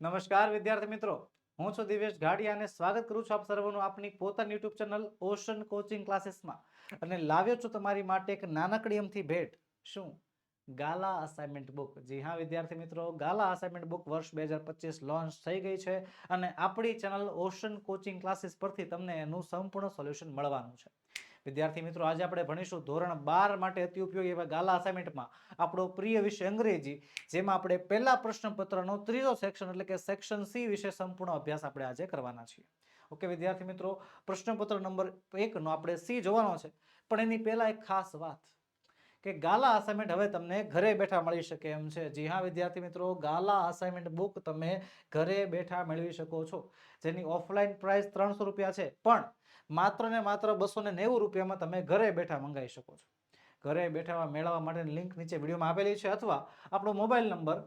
નમસ્કાર, વિદ્યાર્થી મિત્રો. હું છું દિવેશ ગાડિયા અને સ્વાગત કરું છું આપ સર્વનું આપની પોતાની યુટ્યુબ ચેનલ ઓશન કોચિંગ ક્લાસીસમાં. અને લાવ્યો છું તમારી માટે એક નાનકડી અમથી ભેટ. શું? ગાલા અસાઇનમેન્ટ બુક જી હા, વિદ્યાર્થી મિત્રો, ગાલા અસાઇનમેન્ટ બુક વર્ષ બે હજાર પચીસ લોન્ચ થઈ ગઈ છે અને આપણી ચેનલ ઓશન કોચિંગ ક્લાસીસ પરથી તમને એનું સંપૂર્ણ સોલ્યુશન મળવાનું છે. વિદ્યાર્થી મિત્રો, આજે આપણે ભણીશું ધોરણ બાર માટે અતિ ઉપયોગી એવા ગાલા અસાઇનમેન્ટમાં આપણો પ્રિય વિષય અંગ્રેજી, જેમાં આપણે પહેલા પ્રશ્નપત્રનો ત્રીજો સેક્શન એટલે કે સેક્શન સી વિશે સંપૂર્ણ અભ્યાસ આપણે આજે કરવાના છીએ. ઓકે વિદ્યાર્થી મિત્રો, પ્રશ્નપત્ર નંબર એકનો આપણે સી જોવાનો છે. પણ એની પહેલાં એક ખાસ વાત, કે ગાલા અસાઇનમેન્ટ હવે તમને ઘરે બેઠા મળી શકે એમ છે. જી હા, વિદ્યાર્થી મિત્રો, ગાલા અસાઇનમેન્ટ બુક તમે ઘરે બેઠા મેળવી શકો છો. જેની ઓફલાઈન પ્રાઇસ ત્રણસો રૂપિયા છે. પણ માત્ર ને માત્ર બસો ને નેવું રૂપિયામાં તમે ઘરે બેઠા મંગાવી શકો છો. ઘરે બેઠા મેળવવા માટેની લિંક નીચે વિડીયોમાં આપેલી છે અથવા આપણો mobile number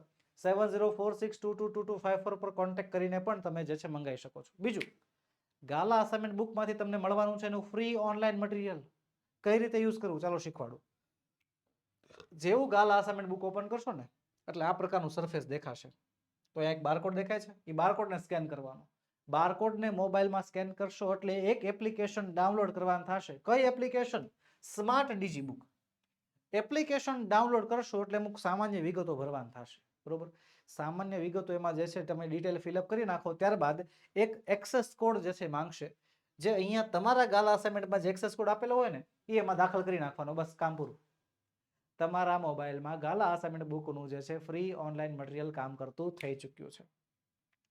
seven zero four six two two two two five four પર કોન્ટેક્ટ કરીને પણ તમે જે છે મંગાવી શકો છો. બીજું, ગાલા અસાઇનમેન્ટ બુકમાંથી તમને મળવાનું છે એનું ફ્રી ઓનલાઈન મટીરિયલ કઈ રીતે યુઝ કરવું? ચાલો શીખવાડું. જેવું ગાલા અસાઇનમેન્ટ બુક ઓપન કરશો ને, એટલે આ પ્રકારનું સરફેસ દેખાશે. તો એક બારકોડ દેખાય છે. એ બારકોડને સ્કેન કરવાનો. બારકોડને મોબાઈલમાં સ્કેન કરશો એટલે એક એપ્લિકેશન ડાઉનલોડ કરવાનું થશે. કઈ application? Smart digi book application download કરશો એટલે અમુક સામાન્ય વિગતો ભરવાની થશે. બરોબર? સામાન્ય વિગતો એમાં જે છે તમે ડિટેલ ફિલઅપ કરી નાખો, ત્યારબાદ એક એક્સેસ કોડ જે છે માંગશે, જે અહીંયા તમારા ગાલા અસાઇનમેન્ટમાં જે એક્સેસ કોડ આપેલો હોય ને, એ એમાં દાખલ કરી નાખવાનો, બસ કામ પૂરું. તમારા મોબાઈલમાં ગાલા અસાઇનમેન્ટ બુકનું જે છે, ફ્રી ઓનલાઈન મટીરિયલ કામ કરતું થઈ ચૂક્યું છે.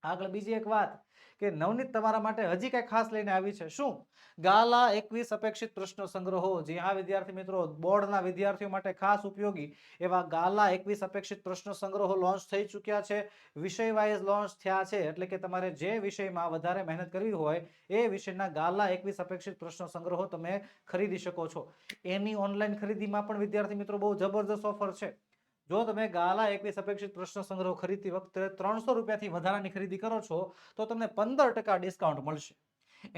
આગળ બીજી એક વાત કે નવનીત તમારા માટે હજી કઈ ખાસ લઈને આવી છે. શું? ગાલા એકવીસ અપેક્ષિત પ્રશ્નો સંગ્રહો. જે હા વિદ્યાર્થી મિત્રો બોર્ડના વિદ્યાર્થીઓ માટે ખાસ ઉપયોગી એવા ગાલા એકવીસ અપેક્ષિત પ્રશ્નો સંગ્રહો લોન્ચ થઈ ચૂક્યા છે. વિષય વાઇઝ લોન્ચ થયા છે. એટલે કે તમારે જે વિષયમાં વધારે મહેનત કરવી હોય એ વિષયના ગાલા એકવીસ અપેક્ષિત પ્રશ્નો સંગ્રહો તમે ખરીદી શકો છો. એની ઓનલાઈન ખરીદીમાં પણ વિદ્યાર્થી મિત્રો બહુ જબરદસ્ત ઓફર છે. જો તમે ગાલા એકવીસ અપેક્ષિત પ્રશ્ન સંગ્રહ ખરીદતી વખતે ત્રણસો રૂપિયાથી વધારાની ખરીદી કરો છો, તો તમને પંદર ટકા ડિસ્કાઉન્ટ મળશે.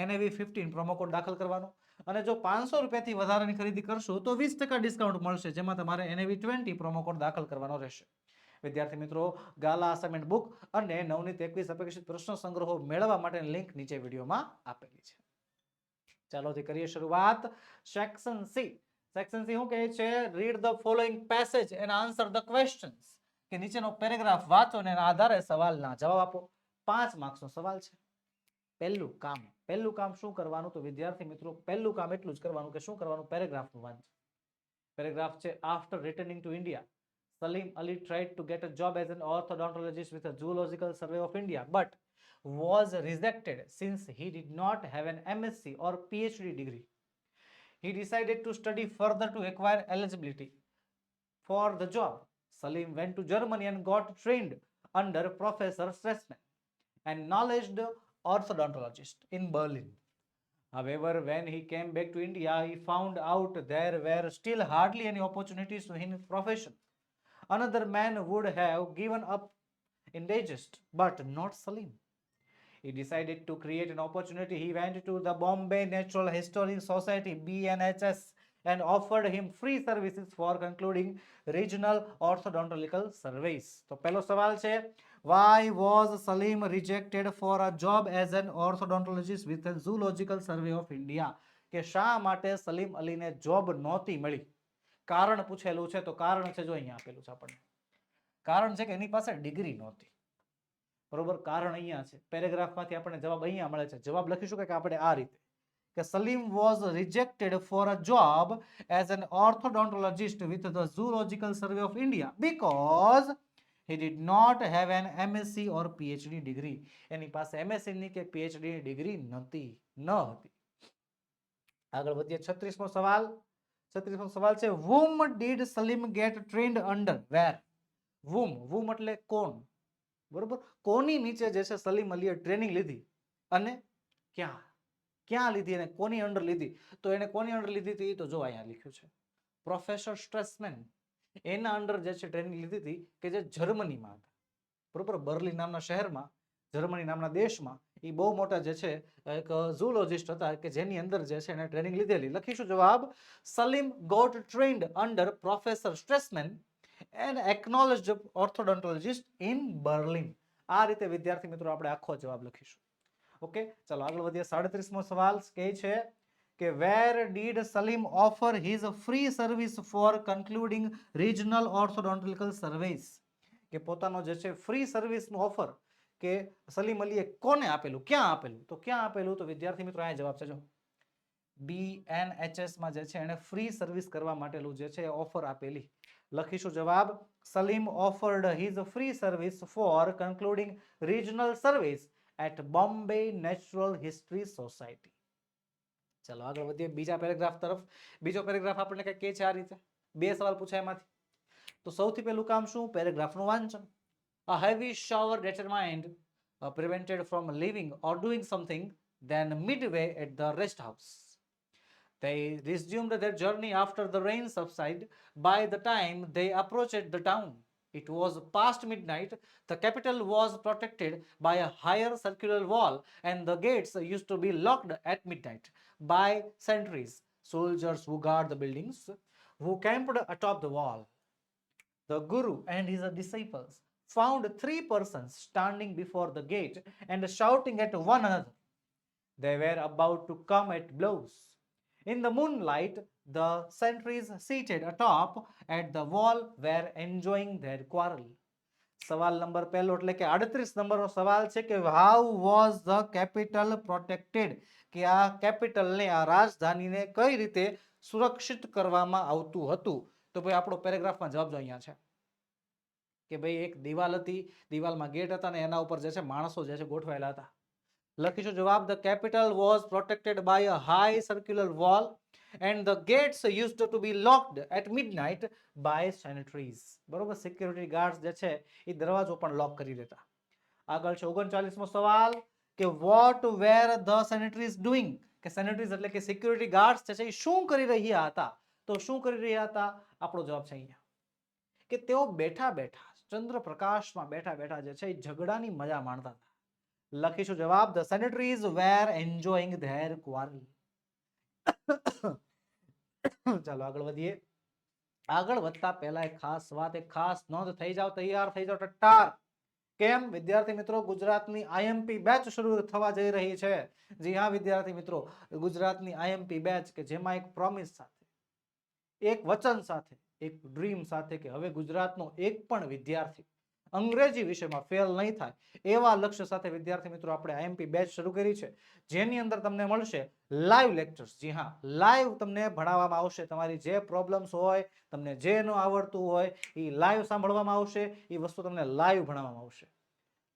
એનએવી ફિફ્ટીન પ્રોમોકોડ દાખલ કરવાનો. અને જો પાંચસો રૂપિયાથી વધારાની ખરીદી કરશો, તો વીસ ટકા ડિસ્કાઉન્ટ મળશે, જેમાં તમારે એનએવી ટ્વેન્ટી પ્રોમોકોડ દાખલ કરવાનો રહેશે. વિદ્યાર્થી મિત્રો, ગાલા અસાઇનમેન્ટ બુક અને નવનીત એકવીસ અપેક્ષિત પ્રશ્ન સંગ્રહો મેળવવા માટેની લિંક નીચે વિડીયોમાં આપેલી છે. ચાલો કરીએ શરૂઆત. સેક્શન સી સેક્શન સી શું કહે છે? Read the following passage and answer the questions કે નીચેનો પેરેગ્રાફ વાંચો ને એના આધારે સવાલના જવાબ આપો. પાંચ માર્ક્સનો સવાલ છે. પહેલું કામ પહેલું કામ શું કરવાનું? તો વિદ્યાર્થી મિત્રો પહેલું કામ એટલું જ કરવાનું કે શું કરવાનું? પેરેગ્રાફ વાંચો. પેરેગ્રાફ છે after returning to India Salim Ali tried to get a job as an orthodontologist with a zoological survey of India, but was rejected since he did not have an MSc or PhD degree. He decided to study further to acquire eligibility for the job. Salim went to Germany and got trained under Professor Stressman, an knowledge orthodontologist in Berlin. However, when he came back to India, he found out there were still hardly any opportunities in his profession. Another man would have given up in digest, but not Salim. He decided to create an opportunity. He went to the Bombay Natural Historic Society, BNHS, and offered him free services for concluding regional orthodontical surveys. તો પહેલો સવાલ છે why was Salim rejected for a job as an orthodontologist with a Zoological Survey of India? કે શા માટે Salim અલીને job નહોતી મળી કારણ પૂછેલું છે તો કારણ છે જો અહીંયા આપેલું છે આપણને કારણ છે કે એની પાસે ડિગ્રી નહોતી બરોબર? કારણ અહીંયા છે. પેરેગ્રાફમાંથી આપણને જવાબ અહીંયા મળે છે. જવાબ લખીશું કે આપણે આ રીતે. કે Salim was rejected for a job as an orthodontologist with the zoological survey of India because he did not have an MSc or PhD degree એની પાસે એમએસસીની કે પીએચડીની ડિગ્રી નહોતી. ન હતી. આગળ વધીએ. છત્રીસમો સવાલ. છત્રીસમો સવાલ છે whom did Salim get trained under where whom whom એટલે કોણ? બરોબર? કોની નીચે જે છે સલીમ અલીએ ટ્રેનિંગ લીધી? અને ક્યાં? ક્યાં લીધી અને કોની અંડર લીધી? તો એને કોની અંડર લીધી હતી? તો જો અહીંયા લખ્યું છે. પ્રોફેસર સ્ટ્રેસમેન એના અંડર જે છે ટ્રેનિંગ લીધી હતી કે જે જર્મનીમાં હતા. બરોબર? બર્લિન નામના શહેરમાં, જર્મની નામના દેશમાં એ બહુ મોટા જે છે, એક ઝૂલોજિસ્ટ હતા કે જેની અંદર જે છે એને ટ્રેનિંગ લીધેલી. લખીશું જવાબ. Salim got trained under professor Stresemann and acknowledge orthodontologist in Berlin આ રીતે વિદ્યાર્થી મિત્રો આપણે આખો જવાબ લખીશું. ઓકે ચાલો આગળ વધીએ. સાડત્રીસમો સવાલ કહે છે કે where did Salim offer his free service for concluding regional orthodontical service કે પોતાનો જે છે ફ્રી સર્વિસનું ઓફર કે સલીમ અલીએ કોને આપેલું? ક્યાં આપેલું? તો ક્યાં આપેલું? તો વિદ્યાર્થી મિત્રો, અહીંયા જવાબ છે જો. બી એન એચ એસમાં જે છે એણે ફ્રી સર્વિસ કરવા માટેનું જે છે ઓફર આપેલી. લખીશું જવાબ Salim offered his free service for concluding regional service at Bombay natural history society ચાલો આગળ વધીએ બીજા પેરેગ્રાફ તરફ બીજો પેરેગ્રાફ આપણને કંઈક કહે છે આ રીતે બે સવાલ પૂછાય એમાંથી તો સૌથી પહેલું કામ શું પેરેગ્રાફનું વાંચન. A heavy shower determined uh, prevented from leaving or doing something then midway at the rest house. They resumed their journey after the rain subsided. By the time they approached the town, it was past midnight. The capital was protected by a higher circular wall, and the gates used to be locked at midnight by sentries, soldiers who guard the buildings, who camped atop the wall. The Guru and his disciples found three persons standing before the gate and shouting at one another. They were about to come at blows. In the moonlight, the sentries seated atop at the wall were enjoying their quarrel. સવાલ નંબર પહેલો એટલે કે અડત્રીસ નંબરનો સવાલ છે કે how was the capital protected કે આ કેપિટલને આ રાજધાનીને કઈ રીતે સુરક્ષિત કરવામાં આવતું હતું? તો ભાઈ આપણો પેરેગ્રાફમાં જવાબ જો અહીંયા છે. કે ભાઈ એક દિવાલ હતી દિવાલમાં ગેટ હતા ને એના ઉપર જે છે માણસો જે છે ગોઠવાયેલા હતા. લખીશું, જવાબ the capital was protected by a high circular wall and the gates used to be locked at midnight by sentries બરોબર? સિક્યુરિટી ગાર્ડ્સ જે છે, એ દરવાજો પણ લોક કરી દેતા. આગળ છે ઓગણચાલીસમો સવાલ, કે what were the senators doing કે સેનેટરીઝ એટલે કે સિક્યુરિટી ગાર્ડ્સ છે, એ શું કરી રહ્યા હતા? તો શું કરી રહ્યા હતા? આપણો જવાબ છે અહીંયા. કે તેઓ બેઠા બેઠા ચંદ્રપ્રકાશમાં બેઠા બેઠા જે છે, એ ઝઘડાની મજા માણતા હતા. લખીશું. જવાબ the senators were enjoying their quarrel ચાલો, આગળ વધીએ. આગળ વધતા પહેલા એક ખાસ વાત, એક ખાસ નોંધ. થઈ જાવ તૈયાર થઈ જાવ ટટ્ટાર. કેમ? વિદ્યાર્થી મિત્રો, ગુજરાતની આઈએમપી બેચ શરૂ થવા જઈ રહી છે. જી હા, વિદ્યાર્થી મિત્રો, ગુજરાતની આઈએમપી બેચ કે જેમાં એક પ્રોમિસ સાથે, એક વચન સાથે, એક ડ્રીમ સાથે કે હવે ગુજરાતનો એક પણ વિદ્યાર્થી અંગ્રેજી વિષયમાં ફેલ નહીં થાય એવા લક્ષ્ય સાથે વિદ્યાર્થી મિત્રો આપણે આઈએમપી બેચ શરૂ કરી છે. જેની અંદર તમને મળશે લાઈવ લેક્ચર્સ જી હા લાઈવ તમને ભણાવવામાં આવશે. તમારી જે પ્રોબ્લેમ્સ હોય, તમને જે ન આવડતું હોય, એ લાઈવ સાંભળવામાં આવશે. એ વસ્તુ તમને લાઈવ ભણાવવામાં આવશે.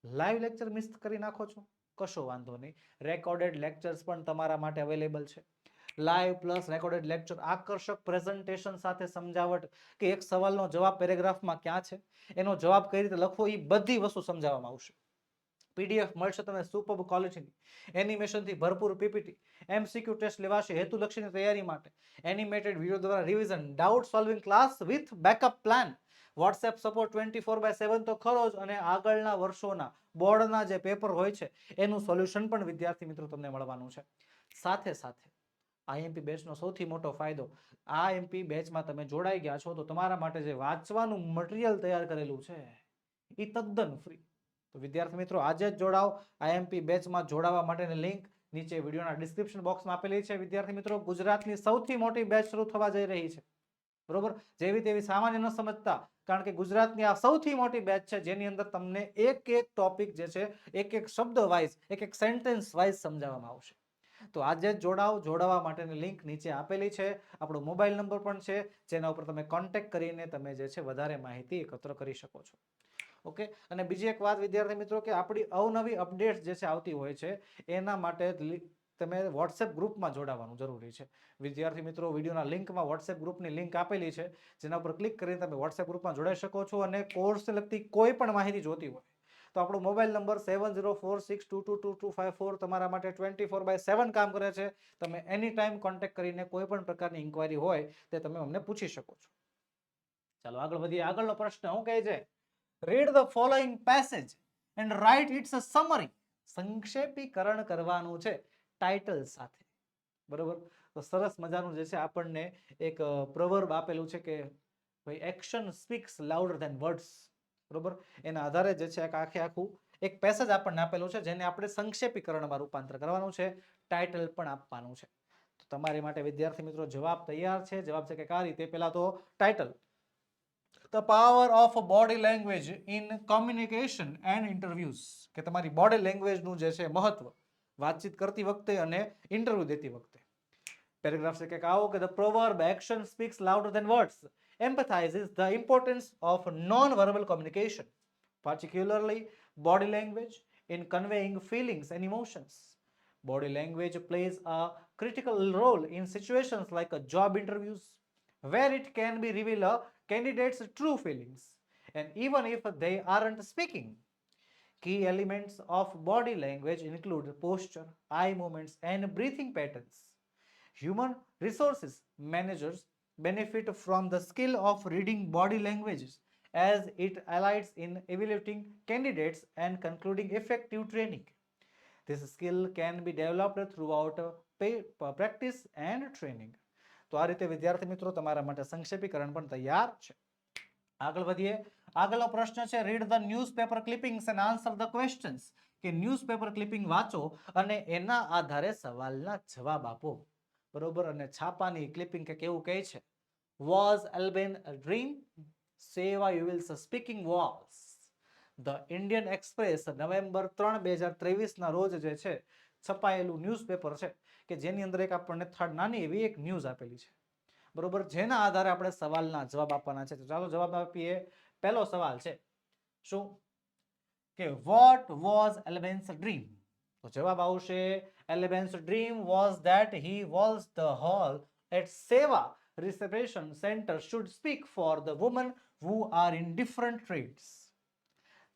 લાઈવ લેક્ચર મિસ કરી નાખો છો? કશો વાંધો નહીં. રેકોર્ડેડ લેક્ચર્સ પણ તમારા માટે અવેલેબલ છે. લાઈવ પ્લસ રેકોર્ડેડ લેક્ચર આકર્ષક પ્રેઝન્ટેશન સાથે સમજાવટ કે એક સવાલનો જવાબ પેરેગ્રાફમાં ક્યાં છે? એનો જવાબ કઈ રીતે લખવો? એ બધી વસ્તુ સમજાવવામાં આવશે. પીડીએફ મળશે તમને સુપર ક્વોલિટીની એનિમેશનથી ભરપૂર પીપીટી એમસીક્યુ ટેસ્ટ લેવાશે હેતુલક્ષીની તૈયારી માટે. એનિમેટેડ વીડિયો દ્વારા revision doubt solving class with backup plan WhatsApp support twenty four by seven તો ખરો જ અને આગળના વર્ષોના, બોર્ડના જે પેપર હોય છે, એનું સોલ્યુશન પણ વિદ્યાર્થી મિત્રો તમને મળવાનું છે. સાથે સાથે આઈએમપી બેચનો સૌથી મોટો ફાયદો. આ એમપી બેચમાં તમે જોડાઈ ગયા છો તો તમારા માટે જે વાંચવાનું મટીરિયલ તૈયાર કરેલું છે એ તદ્દન ફ્રી. તો વિદ્યાર્થી મિત્રો, આજે જ જોડાઓ. આઈએમપી બેચમાં જોડાવા માટેની લિંક નીચે વિડીયોના ડિસ્ક્રિપ્શન બોક્સમાં આપેલી છે. વિદ્યાર્થી મિત્રો, ગુજરાતની સૌથી મોટી બેચ શરૂ થવા જઈ રહી છે. બરોબર? જેવી તેવી સામાન્ય ન સમજતા, કારણ કે ગુજરાતની આ સૌથી મોટી બેચ છે, જેની અંદર તમને એક એક ટોપિક જે છે, એક એક શબ્દ વાઇઝ એક એક સેન્ટેન્સ વાઇઝ સમજાવવામાં આવશે. તો આજે જ જોડાઓ, જોડાવા માટેની લિંક નીચે આપેલી છે. આપણો મોબાઈલ નંબર પણ છે, જેના ઉપર તમે કોન્ટેક્ટ કરીને તમે જે છે વધારે માહિતી એકત્ર કરી શકો છો. ઓકે? અને બીજી એક વાત વિદ્યાર્થી મિત્રો કે આપણી અવનવી અપડેટ્સ જે છે આવતી હોય છે, એના માટે તમે વોટ્સએપ ગ્રુપમાં જોડાવાનું જરૂરી છે. વિદ્યાર્થી મિત્રો, વિડીયોના લિંકમાં વોટ્સએપ ગ્રુપની લિંક આપેલી છે, જેના ઉપર ક્લિક કરીને તમે વોટ્સએપ ગ્રુપમાં જોડાઈ શકો છો અને કોર્સને લગતી કોઈ પણ માહિતી જોતી હોય તો આપણો mobile number seven zero four six two two two two five four તમારા માટે ટ્વેન્ટી ફોર બાય સેવન કામ કરે છે. તમે એની ટાઈમ કોન્ટેક્ટ કરીને કોઈ પણ પ્રકારની ઇન્ક્વાયરી હોય તે તમે અમને પૂછી શકો છો. ચાલો, આગળ વધીએ. આગળનો પ્રશ્ન શું કહે છે? Read the following passage and write its a summary સંક્ષેપીકરણ કરવાનું છે ટાઇટલ સાથે. બરોબર? તો સરસ મજાનું જે છે આપણને એક પ્રવર્બ આપેલું છે કે, ભાઈ action speaks louder than words બરોબર? એના આધારે જે છે આખે આખું એક પેસેજ આપણને આપેલું છે, જેને આપણે સંક્ષેપીકરણમાં રૂપાંતર કરવાનું છે ટાઇટલ પણ આપવાનું છે. તો તમારી માટે વિદ્યાર્થી મિત્રો જવાબ તૈયાર છે. જવાબ છે કે કઈ રીતે? પહેલા તો title the power of body language in communication and interviews કે તમારી બોડી લેંગ્વેજનું જે છે મહત્વ વાતચીત કરતી વખતે અને ઇન્ટરવ્યુ દેતી વખતે. પેરેગ્રાફ છે કે આવો કે the proverb action speaks louder than words. Emphasizes the importance of non-verbal communication particularly body language in conveying feelings and emotions body language plays a critical role in situations like job interviews where it can be reveal a candidate's true feelings and even if they aren't speaking Key elements of body language include posture, eye movements, and breathing patterns. Human resources managers benefit from the skill of reading body languages as it aids in evaluating candidates and concluding effective training. This skill can be developed throughout uh, uh, practice and training. તો આ રીતે વિદ્યાર્થી મિત્રો તમારા માટે સંક્ષેપીકરણ પણ તૈયાર છે આગળ વધીએ આગળનો પ્રશ્ન છે read the newspaper clippings and answer the questions કે ન્યૂઝપેપર ક્લિપિંગ વાંચો અને એના આધારે સવાલના જવાબ આપો બરોબર અને છાપાની ક્લિપિંગ કે કેવું કહે છે વોઝ a dream? ડ્રીમ સેવા will speaking walls the Indian Express November ત્રણ બે હજાર ત્રેવીસના રોજ જે છે, છપાયેલું ન્યૂઝપેપર છે, કે જેની અંદર એક આપણને થર્ડ નાની એવી એક ન્યૂઝ આપેલી છે. બરોબર? જેના આધારે આપણે સવાલના જવાબ આપવાના છે. તો ચાલો જવાબ આપીએ. પહેલો સવાલ છે, શું? કે વોટ વોઝ એલેબેન્સ ડ્રીમ તો જવાબ આવશે Elaben's dream was that he was the hall at સેવા reception centre should speak for the woman who are in different trades.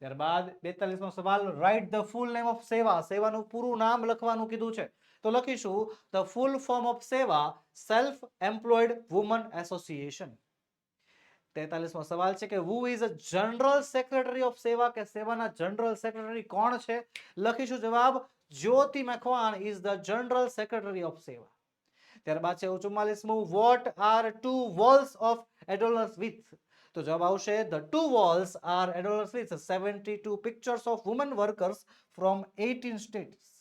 ત્યારબાદ બેતાલીસમો સવાલ write the full name of સેવા સેવાનું પૂરું નામ લખવાનું કીધું છે. તો લખીશું ધ ફૂલ ફોર્મ ઓફ સેવા સેલ્ફ એમ્પ્લોયડ વુમન એસોસિએશન તેતાલીસમો સવાલ છે કે who is a general secretary of સેવા કે સેવાના જનરલ સેક્રેટરી કોણ છે? લખીશું જવાબ, Jyoti Macwan is the general secretary of સેવા ત્યારબાદ છે ચુમ્માલીસમું what are two walls of adorned with તો જવાબ આવશે the two walls are adorned with seventy two pictures of woman workers from eighteen states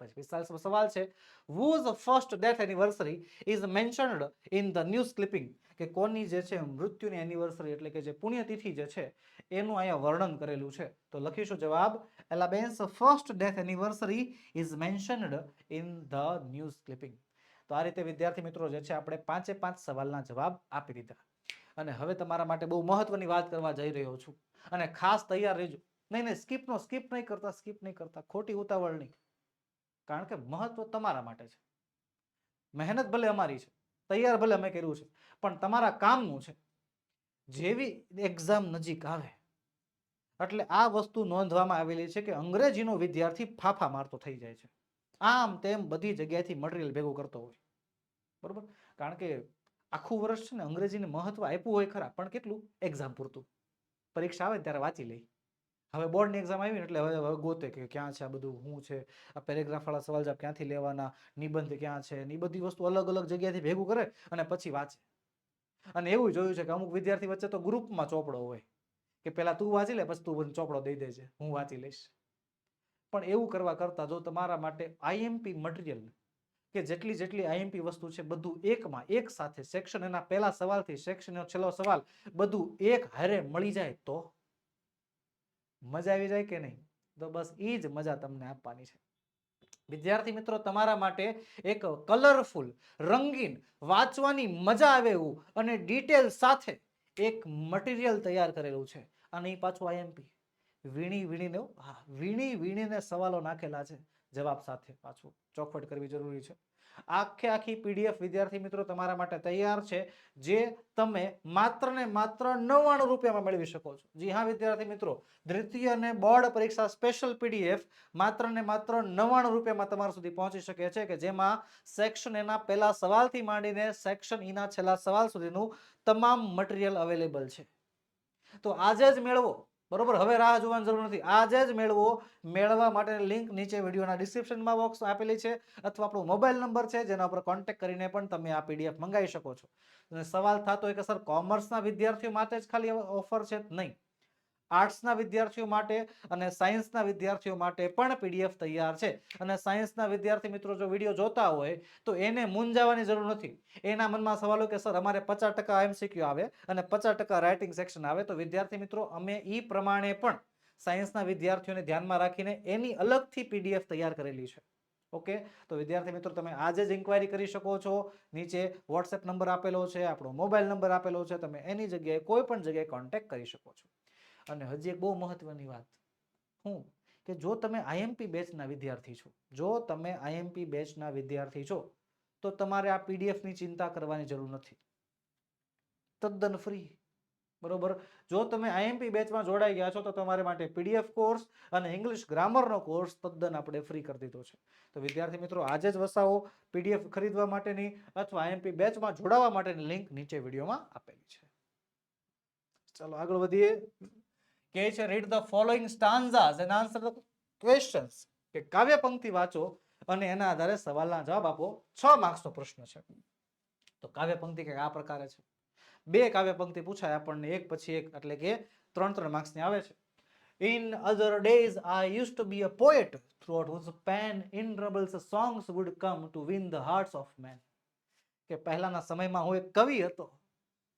પછી પિસ્તાલીસમો સવાલ છે whose first death anniversary is mentioned in the news clipping કે કોની જે છે મૃત્યુની એનિવર્સરી એટલે કે જે પુણ્યતિથિ જે છે, એનું અહીંયા વર્ણન કરેલું છે. તો લખીશું જવાબ Elaben's first death anniversary is mentioned in the news clipping તો આ રીતે વિદ્યાર્થી મિત્રો જે છે, આપણે પાંચે પાંચ સવાલના જવાબ આપી દીધા. અને હવે તમારા માટે બહુ મહત્વની વાત કરવા જઈ રહ્યો છું. અને ખાસ તૈયાર રહેજો. નહીં નહીં સ્કીપનો સ્કીપ નહીં કરતા સ્કીપ નહીં કરતા. ખોટી ઉતાવળ નહીં. કારણ કે મહત્વ તમારા માટે છે. મહેનત ભલે અમારી છે. તૈયાર ભલે અમે કર્યું છે. પણ તમારા કામનું છે. જેવી એક્ઝામ નજીક આવે. એટલે આ વસ્તુ નોંધવામાં આવેલી છે કે અંગ્રેજીનો વિદ્યાર્થી ફાફા મારતો થઈ જાય છે. આમ તેમ બધી જગ્યાએથી મટીરિયલ ભેગું કરતો હોય. બરોબર? કારણ કે આખું વર્ષ છે ને અંગ્રેજીને મહત્વ આપ્યું હોય ખરા, પણ કેટલું? એક્ઝામ પૂરતું. પરીક્ષા આવે ત્યારે વાંચી લઈ. હવે બોર્ડની એક્ઝામ આવી એટલે હવે હવે ગોતે કે ક્યાં છે આ બધું, શું છે? આ પેરેગ્રાફવાળા સવાલ જવાબ ક્યાંથી લેવાના? નિબંધ ક્યાં છે? ને એ બધી વસ્તુ અલગ અલગ જગ્યાએથી ભેગું કરે અને પછી વાંચે. અને એવું જોયું છે કે અમુક વિદ્યાર્થી વચ્ચે તો ગ્રુપમાં ચોપડો હોય. કે પહેલાં તું વાંચી લે, પછી તું ચોપડો દઈ દેજે. હું વાંચી લઈશ. પણ એવું કરવા કરતા જો તમારા માટે આઈએમપી મટીરિયલ કે જેટલી જેટલી આઈએમપી વસ્તુ છે બધું એકમાં એક સાથે સેક્શન એના પહેલા સવાલથી સેક્શનનો છેલ્લો સવાલ, બધું એક હારે મળી જાય તો? મજા આવી જાય કે નહીં? તો બસ એ જ મજા તમને આપવાની છે. વિદ્યાર્થી મિત્રો, તમારા માટે એક કલરફુલ રંગીન, વાંચવાની મજા આવે એવું અને ડિટેલ સાથે એક મટીરિયલ તૈયાર કરેલું છે. અને એ પાછું આઈએમપી વીણી વીણીને, હા, વીણી વીણીને સવાલો નાખેલા છે. જવાબ સાથે પાછું ચોખવટ કરવી જરૂરી છે. આખે આખી પીડીએફ વિદ્યાર્થી મિત્રો તમારા માટે તૈયાર છે, જે તમે માત્ર ને માત્ર નવ્વાણું રૂપિયામાં મેળવી શકો છો. જી હા, વિદ્યાર્થી મિત્રો, દ્વિતીય અને બોર્ડ પરીક્ષા સ્પેશિયલ પીડીએફ માત્ર ને માત્ર નવ્વાણું રૂપિયામાં તમારા સુધી પહોંચી શકે છે કે જેમાં સેક્શન એના પહેલા સવાલથી માંડીને સેક્શન ઈના છેલ્લા સવાલ સુધીનું તમામ મટીરિયલ અવેલેબલ છે. તો આજે જ મેળવો. બરોબર? હવે રાહ જોવાની જરૂર નથી. આજે જ મેળવો. મેળવવા માટેની લિંક નીચે વિડીયોના ડિસ્ક્રિપ્શનમાં બોક્સ આપેલી છે અથવા આપણો મોબાઈલ નંબર છે, જેના ઉપર કોન્ટેક્ટ કરીને પણ તમે આ પીડીએફ મંગાવી શકો છો. અને સવાલ થતો હોય કે, સર કોમર્સના વિદ્યાર્થીઓ માટે જ ખાલી ઓફર છે? નહીં. આર્ટ્સના વિદ્યાર્થીઓ માટે અને સાયન્સના વિદ્યાર્થીઓ માટે પણ પીડીએફ તૈયાર છે. અને સાયન્સના વિદ્યાર્થી મિત્રો, જો વીડિયો જોતા હોય, તો એને મૂંઝાવાની જરૂર નથી. એના મનમાં સવાલો કે, સર, અમારે પચાસ ટકા એમસીક્યુ આવે અને પચાસ ટકા રાઇટિંગ સેક્શન આવે? તો વિદ્યાર્થી મિત્રો, અમે એ પ્રમાણે પણ સાયન્સના વિદ્યાર્થીઓને ધ્યાનમાં રાખીને એની અલગથી પીડીએફ તૈયાર કરેલી છે. ઓકે? તો વિદ્યાર્થી મિત્રો, તમે આજે જ ઇન્ક્વાયરી કરી શકો છો. નીચે વોટ્સએપ નંબર આપેલો છે, આપણો મોબાઈલ નંબર આપેલો છે. તમે એની જગ્યાએ કોઈ પણ જગ્યાએ કોન્ટેક્ટ કરી શકો છો. અને હજી એક બહુ મહત્વની વાત હું કે જો તમે આઈએમપી બેચના વિદ્યાર્થી છો, જો તમે આઈએમપી બેચના વિદ્યાર્થી છો, તો તમારે આ પીડીએફની ચિંતા કરવાની જરૂર નથી. તદ્દન ફ્રી. બરોબર? જો તમે આઈએમપી બેચમાં જોડાઈ ગયા છો, તો તમારે માટે પીડીએફ કોર્સ અને ઇંગ્લિશ ગ્રામરનો કોર્સ તદ્દન આપણે ફ્રી કરી દીધો છે. તો વિદ્યાર્થી મિત્રો, આજે જ વસાવો પીડીએફ ખરીદવા માટેની અથવા આઈએમપી બેચમાં જોડાવા માટેની લિંક નીચે વિડીયોમાં આપેલી છે. ચાલો આગળ વધીએ. કે છે read the following stanzas and answer the questions કે કાવ્ય પંક્તિ વાંચો અને એના આધારે સવાલના જવાબ આપો. છ માર્ક્સનો પ્રશ્ન છે. તો કાવ્ય પંક્તિ કંઈક આ પ્રકારે છે. બે કાવ્ય પંક્તિ પૂછાય આપણને, એક પછી એક, એટલે કે ત્રણ ત્રણ માર્ક્સની આવે છે. In other days I use to be a poet throughout whose pen innumerable songs would come to win the hearts of men. કે પહેલાના સમયમાં હું એક કવિ હતો,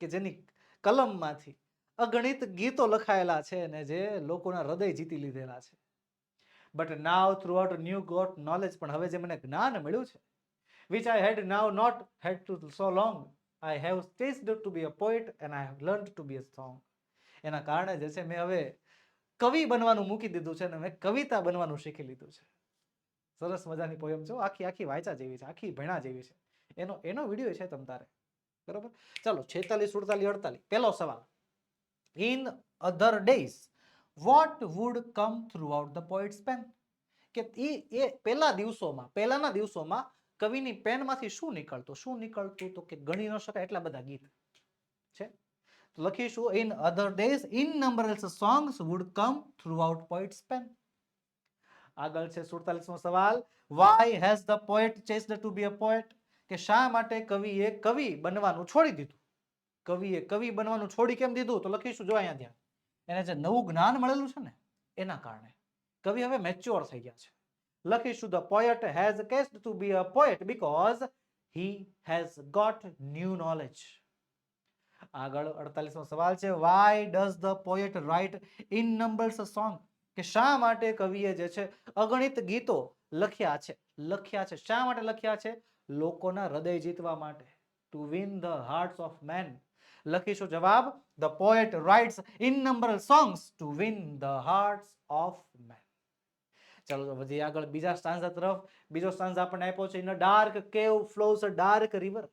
કે જેની કલમમાંથી અગણિત ગીતો લખાયેલા છે ને જે લોકોના હૃદય જીતી લીધેલા છે. But now throughout new got knowledge પણ હવે જે મને જ્ઞાન મળ્યું છે which I had now not had to so long I have ceased to be a poet and I have learn to be a song એના કારણે જે છે મેં હવે કવિ બનવાનું મૂકી દીધું છે અને મેં કવિતા બનવાનું શીખી લીધું છે. સરસ મજાની પોયમ છે આખી આખી વાંચા જેવી છે, આખી ભણા જેવી છે. એનો એનો વીડિયો છે તમ તારે. બરોબર? ચાલો છેતાલીસ, સુડતાલીસ, અડતાલીસ. પહેલો સવાલ. In other days what would come throughout the poet's pen કે એ એ પહેલા દિવસોમાં, પહેલાના દિવસોમાં કવિની પેનમાંથી શું નીકળતું? શું નીકળતું તો કે ગણી ન શકાય એટલા બધા ગીત છે. તો લખીશું in other days in numberless songs would come throughout poet's pen આગળ છે સુડતાલીસમો સવાલ. Why has the poet ceased to be a poet કે શા માટે કવિએ કવિ બનવાનું છોડી દીધું? કવિએ કવિ બનવાનું છોડી કેમ દીધું? તો લખીશું જો અહીંયા ત્યાં. એને જે નવું જ્ઞાન મળેલું છે ને, એના કારણે. કવિ હવે મેચ્યોર થઈ ગયા છે. લખીશું the poet has ceased to be a poet because he has got new knowledge આગળ અડતાલીસમો સવાલ છે why does the poet write in numbers song કે શા માટે કવિએ જે છે અગણિત ગીતો લખ્યા છે? લખ્યા છે, શા માટે લખ્યા છે? લોકોના હૃદય જીતવા માટે. To win the hearts of men લખીશું જવાબ the poet writes in number songs to win the hearts of men ચાલો પછી આગળ બીજા સ્ટાન્ઝા તરફ. બીજો સ્ટાન્ઝા આપણને આપ્યો છે in a dark cave flows a dark river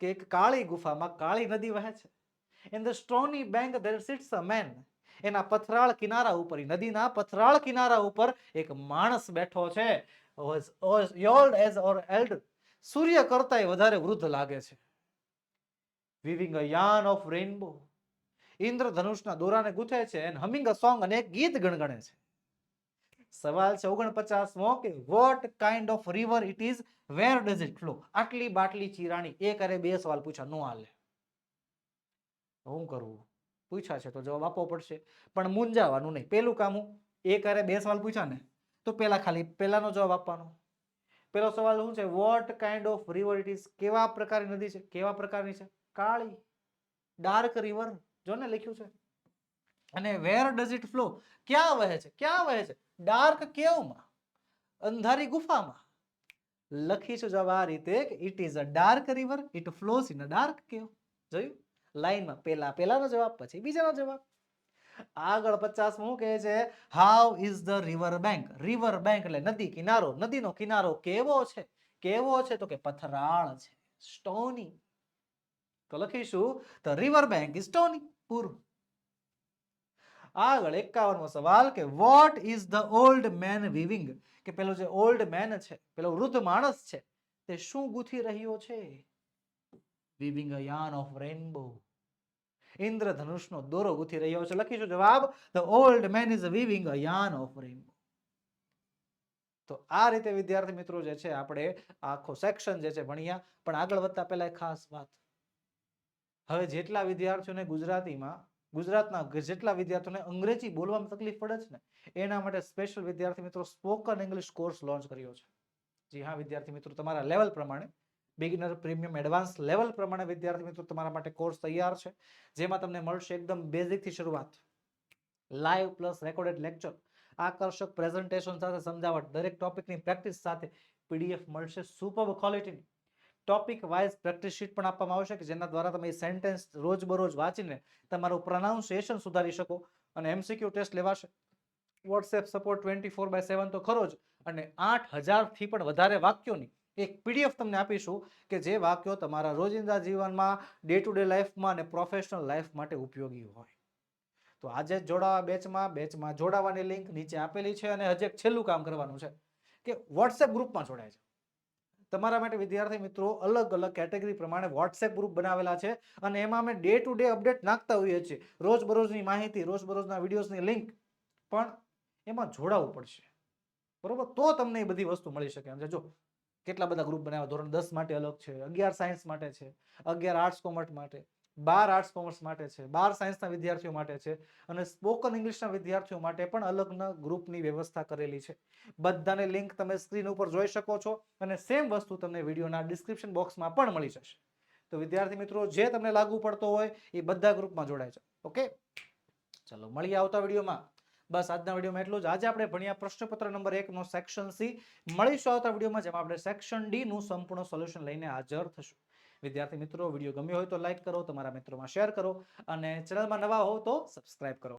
કે એક કાળી ગુફામાં કાળી નદી વહે છે. In the stony bank there sits a man એના પથરાળ કિનારા ઉપર નદીના પથરાળ કિનારા ઉપર એક માણસ બેઠો છે. યોલ્ડ એઝ ઓર એલ્ડ સૂર્ય કરતાંય વધારે વૃદ્ધ લાગે છે. Weaving a yarn of rainbow ઇન્દ્રધનુષના દોરાને ગૂંથે છે એન્ડ હમિંગ અ સોંગ અને એક ગીત ગણગણે છે. સવાલ છે ઓગણપચાસમો કે what kind of river it is where does it flow આટલી બાટલી ચીરાણી, એક અરે બે સવાલ પૂછ્યા, નો હાલે શું કરવું પૂછ્યા છે તો જવાબ આપવો પડશે. પણ મૂંઝાવાનું નહીં. પેલું કામ હું, એક અરે બે સવાલ પૂછ્યા ને, તો પેલા ખાલી, પેલાનો જવાબ આપવાનો. પેલો સવાલ શું છે? What kind of river it is કેવા પ્રકારની નદી છે? કેવા પ્રકારની છે? કાળી ડાર્ક રિવર જો ને લખ્યું છે? અને વેર ડઝ ઇટ ફ્લો ક્યાં વહે છે? ક્યાં વહે છે? ડાર્ક કેવમાં? અંધારી ગુફામાં? લખીશું જવાબ આ રીતે it is a dark river it flows in a dark cave જોયું? લાઈનમાં પેલા પેલાનો જવાબ, પછી બીજાનો જવાબ. આગળ પચાસ શું કહે છે how is the river bank river bank એટલે નદી, કિનારો. નદીનો કિનારો કેવો છે? કેવો છે? તો કે પથરાળ છે. સ્ટોની તો લખીશું the river bank is stony પૂરું. આગળ એકાવનમો સવાલ કે what is the old man weaving કે પેલો જે ઓલ્ડ મેન છે, પેલો વૃદ્ધ માણસ છે, તે શું ગૂંથી રહ્યો છે? Weaving a yarn of rainbow ઇન્દ્રધનુષનો દોરો ગૂંથી રહ્યો છે. લખીશું જવાબ the old man is weaving a yarn of rainbow તો આ રીતે વિદ્યાર્થી મિત્રો જે છે, આપણે આખો સેક્શન જે છે ભણ્યા. પણ આગળ વધતા પહેલા ખાસ વાત. હવે જેટલા વિદ્યાર્થીઓને ગુજરાતીમાં, ગુજરાતના જેટલા વિદ્યાર્થીઓને અંગ્રેજી બોલવામાં તકલીફ પડે છે ને, એના માટે સ્પેશિયલ વિદ્યાર્થી મિત્રો સ્પોકન ઇંગ્લિશ કોર્સ લોન્ચ કર્યો છે. જી હા, વિદ્યાર્થી મિત્રો, તમારા લેવલ પ્રમાણે બિગિનર પ્રીમિયમ એડવાન્સ લેવલ પ્રમાણે વિદ્યાર્થી મિત્રો તમારા માટે કોર્સ તૈયાર છે. જેમાં તમને મળશે એકદમ બેઝિકથી શરૂઆત. લાઈવ પ્લસ રેકોર્ડેડ લેક્ચર આકર્ષક પ્રેઝન્ટેશન સાથે સમજાવટ. દરેક ટોપિકની પ્રેક્ટિસ સાથે પીડીએફ મળશે સુપર ક્વોલિટીની ટોપિક વાઇઝ પ્રેક્ટિસ શીટ પણ આપવામાં આવશે કે જેના દ્વારા તમે સેન્ટેન્સ રોજબરોજ વાંચીને તમારું પ્રોનાઉન્સિએશન સુધારી શકો અને એમસીક્યુ ટેસ્ટ લેવાશે. WhatsApp support twenty four by seven તો ખરો જ અને આઠ હજારથી પણ વધારે વાક્યોની એક પીડીએફ તમને આપીશું કે જે વાક્યો તમારા રોજિંદા જીવનમાં ડે ટુ ડે લાઈફમાં અને પ્રોફેશનલ લાઈફ માટે ઉપયોગી હોય. તો આજે જ જોડાવા બેચમાં બેચમાં જોડાવાની લિંક નીચે આપેલી છે અને હજી એક છેલ્લું કામ કરવાનું છે કે વોટ્સએપ ગ્રુપમાં જોડાય છે તમારા માટે વિદ્યાર્થી મિત્રો અલગ અલગ કેટેગરી પ્રમાણે વોટ્સએપ ગ્રુપ બનાવેલા છે અને એમાં અમે ડે ટુ ડે અપડેટ નાખતા હોઈએ છીએ. રોજબરોજની માહિતી, રોજબરોજના વિડીયોઝની લિંક પણ એમાં જોડાવવું પડશે. બરોબર? તો તમને એ બધી વસ્તુ મળી શકે. છે જો, કેટલા બધા ગ્રુપ બનાવ્યા? ધોરણ દસ માટે અલગ છે, અગિયાર સાયન્સ માટે છે, અગિયાર આર્ટ્સ કોમર્સ માટે. બાર આર્ટ્સ કોમર્સ માટે છે, બાર સાયન્સના વિદ્યાર્થીઓ માટે છે અને સ્પોકન ઇંગ્લિશના વિદ્યાર્થીઓ માટે પણ અલગના ગ્રુપની વ્યવસ્થા કરેલી છે. બધાને લિંક તમે સ્ક્રીન ઉપર જોઈ શકો છો અને સેમ વસ્તુ તમને વિડીયોના ડિસ્ક્રિપ્શન બોક્સમાં પણ મળી જશે. તો વિદ્યાર્થી મિત્રો, જે તમને લાગુ પડતો હોય એ બધા ગ્રુપમાં જોડાય છે ઓકે ચલો, મળીએ આવતા વિડીયોમાં બસ આજના વિડીયોમાં એટલું જ. આજે આપણે ભણ્યા પ્રશ્નપત્ર નંબર એકનો સેક્શન સી મળીશું આવતા વિડીયોમાં જેમાં આપણે સેક્શન ડી નું સંપૂર્ણ સોલ્યુશન લઈને હાજર થશું. વિદ્યાર્થી મિત્રો, વીડિયો ગમ્યો હોય તો લાઈક કરો, તમારા મિત્રોમાં શેર કરો અને ચેનલમાં નવા હો તો સબસ્ક્રાઇબ કરો.